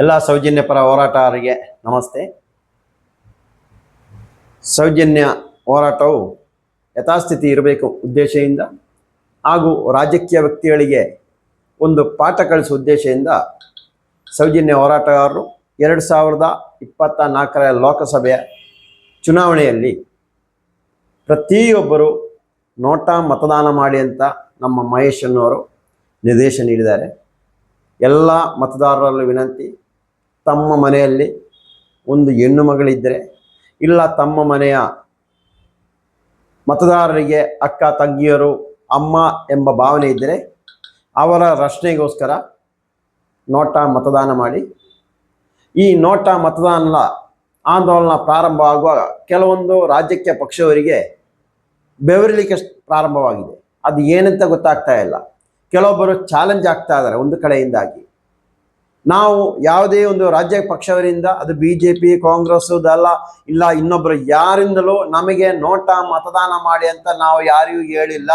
ಎಲ್ಲ ಸೌಜನ್ಯ ಪರ ಹೋರಾಟಗಾರರಿಗೆ ನಮಸ್ತೆ. ಸೌಜನ್ಯ ಹೋರಾಟವು ಯಥಾಸ್ಥಿತಿ ಇರಬೇಕು ಉದ್ದೇಶದಿಂದ ಹಾಗೂ ರಾಜಕೀಯ ವ್ಯಕ್ತಿಗಳಿಗೆ ಒಂದು ಪಾಠ ಕಳಿಸುವ ಉದ್ದೇಶದಿಂದ ಸೌಜನ್ಯ ಹೋರಾಟಗಾರರು ಎರಡು ಸಾವಿರದ ಇಪ್ಪತ್ತ ನಾಲ್ಕರ ಲೋಕಸಭೆಯ ಚುನಾವಣೆಯಲ್ಲಿ ಪ್ರತಿಯೊಬ್ಬರು ನೋಟಾ ಮತದಾನ ಮಾಡಿ ಅಂತ ನಮ್ಮ ಮಹೇಶ್ ಅನ್ನೋರು ನಿರ್ದೇಶನ ನೀಡಿದ್ದಾರೆ. ಎಲ್ಲ ಮತದಾರರಲ್ಲೂ ವಿನಂತಿ ತಮ್ಮ ಮನೆಯಲ್ಲಿ ಒಂದು ಹೆಣ್ಣು ಮಗಳಿದ್ದರೆ, ಇಲ್ಲ ತಮ್ಮ ಮನೆಯ ಮತದಾರರಿಗೆ ಅಕ್ಕ, ತಂಗಿಯರು, ಅಮ್ಮ ಎಂಬ ಭಾವನೆ ಇದ್ದರೆ ಅವರ ರಕ್ಷಣೆಗೋಸ್ಕರ ನೋಟಾ ಮತದಾನ ಮಾಡಿ. ಈ ನೋಟಾ ಮತದಾನ ಆಂದೋಲನ ಪ್ರಾರಂಭ ಆಗುವಾಗ ಕೆಲವೊಂದು ರಾಜ್ಯಕ್ಕೆ ಪಕ್ಷವರಿಗೆ ಬೆವರಲಿಕ್ಕೆ ಪ್ರಾರಂಭವಾಗಿದೆ. ಅದು ಏನಂತ ಗೊತ್ತಾಗ್ತಾ ಇಲ್ಲ. ಕೆಲವೊಬ್ಬರು ಚಾಲೆಂಜ್ ಆಗ್ತಾ ಇದ್ದಾರೆ ಒಂದು ಕಡೆಯಿಂದಾಗಿ. ನಾವು ಯಾವುದೇ ಒಂದು ರಾಜ್ಯ ಪಕ್ಷವರಿಂದ ಅದು ಬಿ ಜೆ ಪಿ ಕಾಂಗ್ರೆಸ್ ಅದಲ್ಲ ಇಲ್ಲ ಇನ್ನೊಬ್ಬರು ಯಾರಿಂದಲೂ ನಮಗೆ ನೋಟ ಮತದಾನ ಮಾಡಿ ಅಂತ ನಾವು ಯಾರಿಗೂ ಹೇಳಿಲ್ಲ.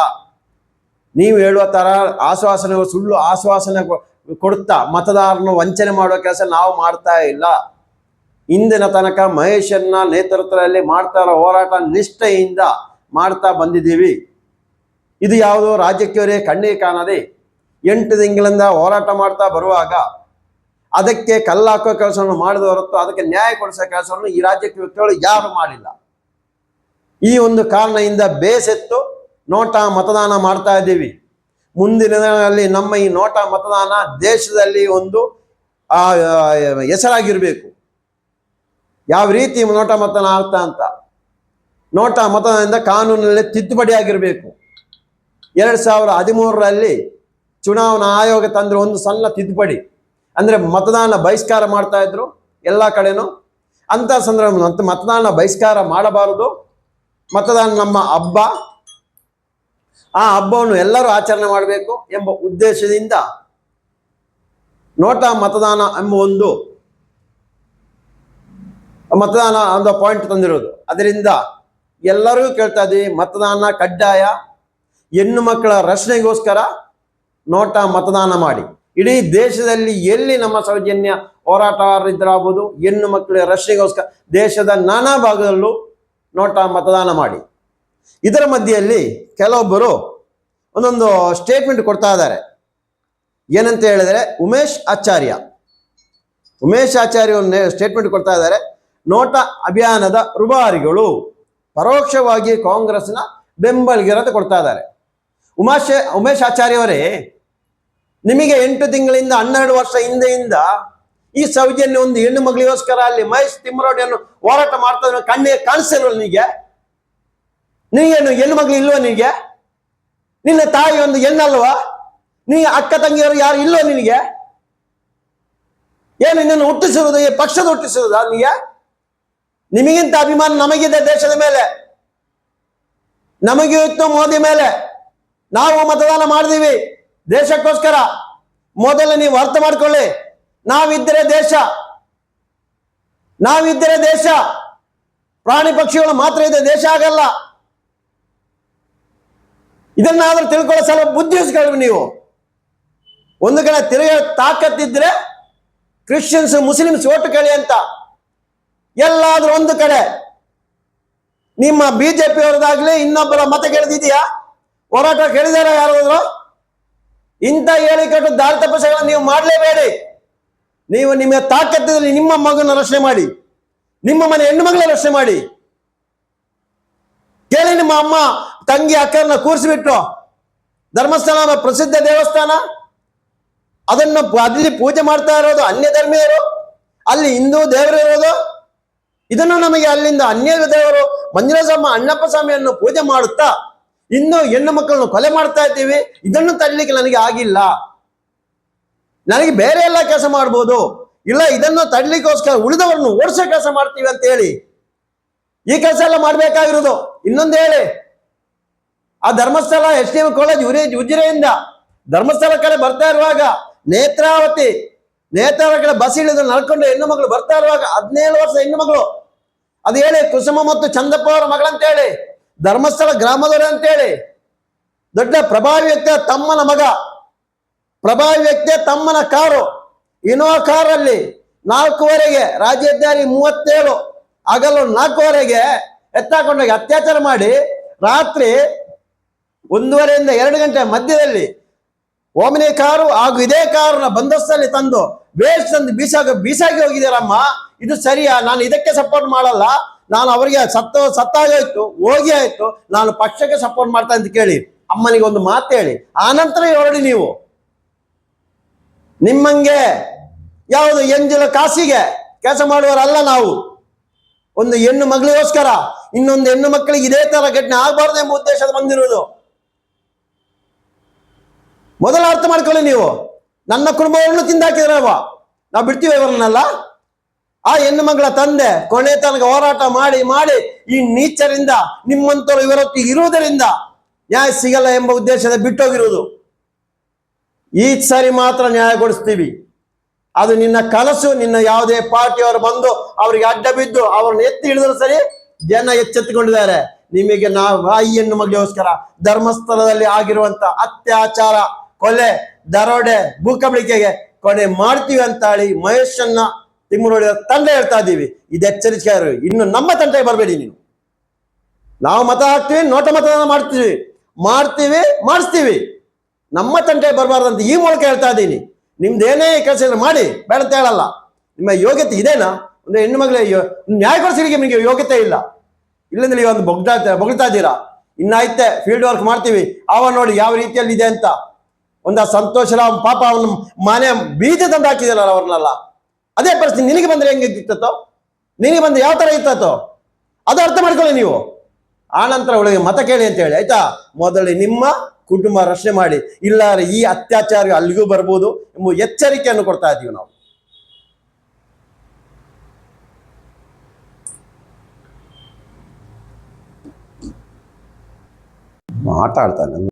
ನೀವು ಹೇಳುವ ಥರ ಆಶ್ವಾಸನೆ, ಸುಳ್ಳು ಆಶ್ವಾಸನೆ ಕೊ- ಕೊಡುತ್ತಾ ಮತದಾರನ ವಂಚನೆ ಮಾಡುವ ಕೆಲಸ ನಾವು ಮಾಡ್ತಾ ಇಲ್ಲ. ಇಂದಿನ ತನಕ ಮಹೇಶನ್ನ ನೇತೃತ್ವದಲ್ಲಿ ಮಾಡ್ತಾ ಇರೋ ಹೋರಾಟ ನಿಷ್ಠೆಯಿಂದ ಮಾಡ್ತಾ ಬಂದಿದ್ದೀವಿ. ಇದು ಯಾವುದೋ ರಾಜ್ಯಕ್ಕೆ ಕಣ್ಣಿಗೆ ಕಾಣದೆ ಎಂಟು ತಿಂಗಳಿಂದ ಹೋರಾಟ ಮಾಡ್ತಾ ಬರುವಾಗ ಅದಕ್ಕೆ ಕಲ್ಲಾಕೋ ಕೆಲಸವನ್ನು ಮಾಡಿದ ಹೊರತು ಅದಕ್ಕೆ ನ್ಯಾಯ ಕೊಡಿಸೋ ಕೆಲಸವನ್ನು ಈ ರಾಜ್ಯಕ್ಕೆ ವ್ಯಕ್ತಿಗಳು ಯಾರು ಮಾಡಿಲ್ಲ. ಈ ಒಂದು ಕಾರಣದಿಂದ ಬೇಸೆತ್ತು ನೋಟ ಮತದಾನ ಮಾಡ್ತಾ ಇದ್ದೀವಿ. ಮುಂದಿನ ದಿನಗಳಲ್ಲಿ ನಮ್ಮ ಈ ನೋಟ ಮತದಾನ ದೇಶದಲ್ಲಿ ಒಂದು ಆ, ಹೆಸರಾಗಿರ್ಬೇಕು. ಯಾವ ರೀತಿ ನೋಟ ಮತದಾನ ಆಗ್ತಾ ಅಂತ. ನೋಟ ಮತದಾನದಿಂದ ಕಾನೂನಲ್ಲಿ ತಿದ್ದುಪಡಿ ಆಗಿರಬೇಕು. ಎರಡು ಸಾವಿರ ಹದಿಮೂರರಲ್ಲಿ ಚುನಾವಣಾ ಆಯೋಗ ತಂದ್ರೆ ಒಂದು ಸಣ್ಣ ತಿದ್ದುಪಡಿ. ಅಂದರೆ ಮತದಾನ ಬಹಿಷ್ಕಾರ ಮಾಡ್ತಾ ಇದ್ರು ಎಲ್ಲ ಕಡೆನೂ. ಅಂಥ ಸಂದರ್ಭ ಮತದಾನ ಬಹಿಷ್ಕಾರ ಮಾಡಬಾರದು. ಮತದಾನ ನಮ್ಮ ಹಬ್ಬ. ಆ ಹಬ್ಬವನ್ನು ಎಲ್ಲರೂ ಆಚರಣೆ ಮಾಡಬೇಕು ಎಂಬ ಉದ್ದೇಶದಿಂದ ನೋಟಾ ಮತದಾನ ಎಂಬ ಒಂದು ಮತದಾನ ಒಂದು ಪಾಯಿಂಟ್ ತಂದಿರೋದು. ಅದರಿಂದ ಎಲ್ಲರಿಗೂ ಕೇಳ್ತಾ ಇದ್ದೀವಿ, ಮತದಾನ ಕಡ್ಡಾಯ. ಹೆಣ್ಣು ಮಕ್ಕಳ ರಕ್ಷಣೆಗೋಸ್ಕರ ನೋಟ ಮತದಾನ ಮಾಡಿ. ಇಡೀ ದೇಶದಲ್ಲಿ ಎಲ್ಲಿ ನಮ್ಮ ಸೌಜನ್ಯ ಹೋರಾಟಗಾರರಿದ್ದರಾಗ್ಬೋದು ಹೆಣ್ಣು ಮಕ್ಕಳ ರಕ್ಷಣೆಗೋಸ್ಕರ ದೇಶದ ನಾನಾ ಭಾಗದಲ್ಲೂ ನೋಟ ಮತದಾನ ಮಾಡಿ. ಇದರ ಮಧ್ಯೆಯಲ್ಲಿ ಕೆಲವೊಬ್ಬರು ಒಂದೊಂದು ಸ್ಟೇಟ್ಮೆಂಟ್ ಕೊಡ್ತಾ ಇದ್ದಾರೆ. ಏನಂತ ಹೇಳಿದರೆ, ಉಮೇಶ್ ಆಚಾರ್ಯ. ಉಮೇಶ್ ಆಚಾರ್ಯ ಒಂದು ಸ್ಟೇಟ್ಮೆಂಟ್ ಕೊಡ್ತಾ ಇದ್ದಾರೆ. ನೋಟ ಅಭಿಯಾನದ ರುಬಾರಿಗಳು ಪರೋಕ್ಷವಾಗಿ ಕಾಂಗ್ರೆಸ್ನ ಬೆಂಬಲಿಗರಂತ ಕೊಡ್ತಾ ಇದ್ದಾರೆ. ಉಮಾಶೆ, ಉಮೇಶ್ ಆಚಾರ್ಯ ಅವರೇ ನಿಮಗೆ ಎಂಟು ತಿಂಗಳಿಂದ ಹನ್ನೆರಡು ವರ್ಷ ಹಿಂದೆಯಿಂದ ಈ ಸೌಜನ್ಯ ಒಂದು ಹೆಣ್ಣು ಮಗಳಿಗೋಸ್ಕರ ಅಲ್ಲಿ ಮಹೇಶ್ ತಿಮ್ಮರೋಡಿಯನ್ನು ಹೋರಾಟ ಮಾಡ್ತಾ ಕಣ್ಣಿಗೆ ಕಾಣಿಸ್ತಿಲ್ವ ನಿನಗೆ? ನೀನು ಹೆಣ್ಣು ಮಗಳು ಇಲ್ವಾ ನಿನಗೆ? ನಿನ್ನ ತಾಯಿ ಒಂದು ಹೆಣ್ಣಲ್ವಾ? ನೀ ಅಕ್ಕ ತಂಗಿಯರು ಯಾರು ಇಲ್ವಾ ನಿನಗೆ? ಏನು ನಿನ್ನನ್ನು ಹುಟ್ಟಿಸಿರುವುದು ಈ ಪಕ್ಷದ ಹುಟ್ಟಿಸಿರುವುದಾ ನಿನಗೆ? ನಿಮಗಿಂತ ಅಭಿಮಾನ ನಮಗಿದೆ ದೇಶದ ಮೇಲೆ. ನಮಗೆ ಇತ್ತು ಮೋದಿ ಮೇಲೆ. ನಾವು ಮತದಾನ ಮಾಡಿದೀವಿ. ದೇಶಕ್ಕೋಸ್ಕರ ಮೊದಲು ನೀವು ಅರ್ಥ ಮಾಡ್ಕೊಳ್ಳಿ. ನಾವಿದ್ದರೆ ದೇಶ. ನಾವಿದ್ದರೆ ದೇಶ. ಪ್ರಾಣಿ ಪಕ್ಷಿಗಳು ಮಾತ್ರ ಇದೆ, ದೇಶ ಆಗಲ್ಲ. ಇದನ್ನಾದ್ರೂ ತಿಳ್ಕೊಳ್ಳೋ ಸಲ ಬುದ್ಧಿ ಉಸ್ಕೊಳ್ರಿ ನೀವು. ಒಂದು ಕಡೆ ತಿರುಗ ತಾಕತ್ತಿದ್ರೆ ಕ್ರಿಶ್ಚಿಯನ್ಸ್ ಮುಸ್ಲಿಮ್ಸ್ ಓಟು ಕೇಳಿ ಅಂತ. ಎಲ್ಲಾದ್ರೂ ಒಂದು ಕಡೆ. ನಿಮ್ಮ ಬಿಜೆಪಿ ಅವರದಾಗ್ಲಿ ಇನ್ನೊಬ್ಬರ ಮತ ಕೇಳಿದಿದೆಯಾ ಹೋರಾಟ ಕೇಳಿದಾರ ಯಾರಾದ್ರು? ಇಂಥ ಹೇಳಿಕೆಟ್ಟು ದಾರಿ ತಪಸ್ಸುಗಳನ್ನು ನೀವು ಮಾಡಲೇಬೇಡಿ. ನೀವು ನಿಮ್ಮ ತಾಕತ್ತಿನಲ್ಲಿ ನಿಮ್ಮ ಮಗನ ರಕ್ಷಣೆ ಮಾಡಿ. ನಿಮ್ಮ ಮನೆ ಹೆಣ್ಣು ಮಗಳ ರಕ್ಷಣೆ ಮಾಡಿ. ಕೇಳಿ ನಿಮ್ಮ ಅಮ್ಮ, ತಂಗಿ, ಅಕ್ಕರನ್ನ ಕೂರಿಸಿಬಿಟ್ಟು ಧರ್ಮಸ್ಥಾನ ಪ್ರಸಿದ್ಧ ದೇವಸ್ಥಾನ. ಅದನ್ನು ಅಲ್ಲಿ ಪೂಜೆ ಮಾಡ್ತಾ ಇರೋದು ಅನ್ಯ ಧರ್ಮೀಯರು. ಅಲ್ಲಿ ಹಿಂದೂ ದೇವರು ಇರೋದು. ಇದನ್ನು ನಮಗೆ ಅಲ್ಲಿಂದ ಅನ್ಯ ದೇವರು ಮಂಜುನಾಥಮ್ಮ ಅಣ್ಣಪ್ಪ ಸ್ವಾಮಿಯನ್ನು ಪೂಜೆ ಮಾಡುತ್ತಾ ಇನ್ನು ಹೆಣ್ಣು ಮಕ್ಕಳನ್ನು ಕೊಲೆ ಮಾಡ್ತಾ ಇದ್ದೀವಿ, ಇದನ್ನು ತಡಲಿಕ್ಕೆ ನನಗೆ ಆಗಿಲ್ಲ. ನನಗೆ ಬೇರೆ ಎಲ್ಲ ಕೆಲಸ ಮಾಡ್ಬೋದು. ಇಲ್ಲ, ಇದನ್ನು ತಡಲಿಕ್ಕೋಸ್ಕರ ಉಳಿದವರನ್ನು ಓಡಿಸೋ ಕೆಲಸ ಮಾಡ್ತೀವಿ ಅಂತ ಹೇಳಿ. ಈ ಕೆಲಸ ಎಲ್ಲ ಮಾಡ್ಬೇಕಾಗಿರೋದು. ಇನ್ನೊಂದು ಹೇಳಿ. ಆ Dharmasthala S D M college ಉರಿ, ಉಜಿರೆಯಿಂದ ಧರ್ಮಸ್ಥಳ ಕಡೆ ಬರ್ತಾ ಇರುವಾಗ ನೇತ್ರಾವತಿ ನೇತ್ರಾವತಿ ಕಡೆ ಬಸ್ ಇಳಿದು ನಡ್ಕೊಂಡು ಹೆಣ್ಣು ಮಗಳು ಬರ್ತಾ ಇರುವಾಗ ಹದಿನೇಳು ವರ್ಷ ಹೆಣ್ಣು ಮಗಳು ಅದು ಹೇಳಿ ಕುಸುಮ ಮತ್ತು ಚಂದಪ್ಪ ಅವರ ಮಗಳಂತ ಹೇಳಿ. ಧರ್ಮಸ್ಥಳ ಗ್ರಾಮದವರೇ ಅಂತೇಳಿ. ದೊಡ್ಡ ಪ್ರಭಾವಿ ವ್ಯಕ್ತಿಯ ತಮ್ಮನ ಮಗ. ಪ್ರಭಾವಿ ವ್ಯಕ್ತಿಯ ತಮ್ಮನ ಕಾರು. ಇನೋವಾ ಕಾರಲ್ಲಿ ನಾಲ್ಕೂವರೆಗೆ ಹೆದ್ದಾರಿ ಮೂವತ್ತೇಳು, ಹಗಲು ನಾಲ್ಕೂವರೆಗೆ ಎತ್ತಾಕೊಂಡೋಗಿ ಅತ್ಯಾಚಾರ ಮಾಡಿ ರಾತ್ರಿ ಒಂದೂವರೆಯಿಂದ ಎರಡು ಗಂಟೆ ಮಧ್ಯದಲ್ಲಿ ಓಮಿನಿ ಕಾರು ಹಾಗೂ ಇದೇ ಕಾರನ್ನ ಬಂದಸ್ತಲ್ಲಿ ತಂದು ವೇಸ್ಟ್ ತಂದು ಬೀಸಾಗ ಬೀಸಾಗಿ ಹೋಗಿದ್ದೀರಮ್ಮ. ಇದು ಸರಿಯಾ? ನಾನು ಇದಕ್ಕೆ ಸಪೋರ್ಟ್ ಮಾಡಲ್ಲ. ನಾನು ಅವರಿಗೆ ಸತ್ತ ಸತ್ತಾಗೋಯ್ತು, ಹೋಗಿ ಆಯ್ತು, ನಾನು ಪಕ್ಷಕ್ಕೆ ಸಪೋರ್ಟ್ ಮಾಡ್ತಾ ಅಂತ ಕೇಳಿ, ಅಮ್ಮನಿಗೆ ಒಂದು ಮಾತು ಹೇಳಿ, ಆನಂತರ ಹೊರಡಿ ನೀವು. ನಿಮ್ಮಂಗೆ ಯಾವುದು ಎಂಜಲ ಕಾಸಿಗೆ ಕೆಲಸ ಮಾಡುವವರಲ್ಲ ನಾವು. ಒಂದು ಹೆಣ್ಣು ಮಗಳಿಗೋಸ್ಕರ, ಇನ್ನೊಂದು ಹೆಣ್ಣು ಮಕ್ಕಳಿಗೆ ಇದೇ ತರ ಘಟನೆ ಆಗಬಾರ್ದು ಎಂಬ ಉದ್ದೇಶದ ಬಂದಿರುವುದು. ಮೊದಲು ಅರ್ಥ ಮಾಡ್ಕೊಳ್ಳಿ ನೀವು. ನನ್ನ ಕುಟುಂಬವನ್ನು ತಿಂದಾಕಿದ್ರವ ನಾವು ಬಿಡ್ತೀವಿ ಇವರನ್ನೆಲ್ಲ? ಆ ಹೆಣ್ಣು ಮಗಳ ತಂದೆ ಕೊನೆ ತನಕ ಹೋರಾಟ ಮಾಡಿ ಮಾಡಿ ಈ ನೀಚರಿಂದ ನಿಮ್ಮಂತರು ಇವರೊತ್ತಿ ಇರುವುದರಿಂದ ನ್ಯಾಯ ಸಿಗಲ್ಲ ಎಂಬ ಉದ್ದೇಶದ ಬಿಟ್ಟೋಗಿರುವುದು. ಈ ಸರಿ ಮಾತ್ರ ನ್ಯಾಯ ಕೊಡಿಸ್ತೀವಿ. ಅದು ನಿನ್ನ ಕನಸು, ನಿನ್ನ ಯಾವುದೇ ಪಾರ್ಟಿಯವರು ಬಂದು ಅವರಿಗೆ ಅಡ್ಡ ಬಿದ್ದು ಅವ್ರನ್ನ ಎತ್ತಿ ಹಿಡಿದ್ರು ಸರಿ ಜನ ಎಚ್ಚೆತ್ತುಕೊಂಡಿದ್ದಾರೆ. ನಿಮಗೆ ನಾವು, ಆ ಈ ಹೆಣ್ಣು ಮಗಳಿಗೋಸ್ಕರ ಧರ್ಮಸ್ಥಳದಲ್ಲಿ ಆಗಿರುವಂತ ಅತ್ಯಾಚಾರ, ಕೊಲೆ, ದರೋಡೆ ಭೂಕಬಳಿಕೆಗೆ ಕೊನೆ ಮಾಡ್ತೀವಿ ಅಂತ ಹೇಳಿ ಮಹೇಶನ್ನ ತಿಮ್ಮನೋಡಿ ತಂಡ ಹೇಳ್ತಾ ಇದ್ದೀವಿ. ಇದು ಎಚ್ಚರಿಕೆ ಇನ್ನು ನಮ್ಮ ತಂಟೆಗೆ ಬರಬೇಡಿ ನೀನು. ನಾವು ಮತ ಹಾಕ್ತೀವಿ, ನೋಟ ಮತದಾನ ಮಾಡ್ತೀವಿ. ಮಾಡ್ತೀವಿ, ಮಾಡಿಸ್ತೀವಿ. ನಮ್ಮ ತಂಟೆ ಬರಬಾರ್ದಂತ ಈ ಮೂಲಕ ಹೇಳ್ತಾ ಇದ್ದೀನಿ. ನಿಮ್ದೇನೇ ಕೆಲಸ ಇದ್ರೆ ಮಾಡಿ, ಬೇಡ ಅಂತ ಹೇಳಲ್ಲ. ನಿಮ್ಮ ಯೋಗ್ಯತೆ ಇದೇನಾ? ಒಂದು ಹೆಣ್ಣು ಮಗಳೇ ನ್ಯಾಯ ಕೊಡಿಸಲಿಕ್ಕೆ ನಿಮಗೆ ಯೋಗ್ಯತೆ ಇಲ್ಲ. ಇಲ್ಲಂದ್ರೆ ಈಗ ಒಂದು ಬೊಗ್ತಾ ಬೊಗಳ್ತಾ ಇದ್ದೀರಾ? ಇನ್ನಾಯ್ತೆ ಫೀಲ್ಡ್ ವರ್ಕ್ ಮಾಡ್ತೀವಿ. ಅವ ನೋಡಿ ಯಾವ ರೀತಿಯಲ್ಲಿ ಇದೆ ಅಂತ. ಒಂದು ಸಂತೋಷ ಪಾಪ ಅವನ ಮನೆ ಬೀಜ ತಂದು ಹಾಕಿದಾರಲ್ಲ ಅವ್ರನ್ನೆಲ್ಲ. ಅದೇ ಪರಿಸ್ಥಿತಿ. ನಿನಗೆ ಬಂದ್ರೆ ಹೆಂಗೆ ಇತ್ತೋ ನಿನಗೆ ಬಂದ್ರೆ ಯಾವ ತರ ಇತ್ತೋ ಅದು ಅರ್ಥ ಮಾಡ್ಕೊಳ್ಳಿ ನೀವು. ಆನಂತರ ಒಳಗೆ ಮತ ಕೇಳಿ ಅಂತ ಹೇಳಿ, ಆಯ್ತಾ? ಮೊದಲು ನಿಮ್ಮ ಕುಟುಂಬ ರಕ್ಷಣೆ ಮಾಡಿ. ಇಲ್ಲ ಈ ಅತ್ಯಾಚಾರ ಅಲ್ಲಿಗೂ ಬರ್ಬೋದು ಎಂಬ ಎಚ್ಚರಿಕೆಯನ್ನು ಕೊಡ್ತಾ ಇದ್ದೀವಿ ನಾವು. ಮಾತಾಡ್ತಾನೆ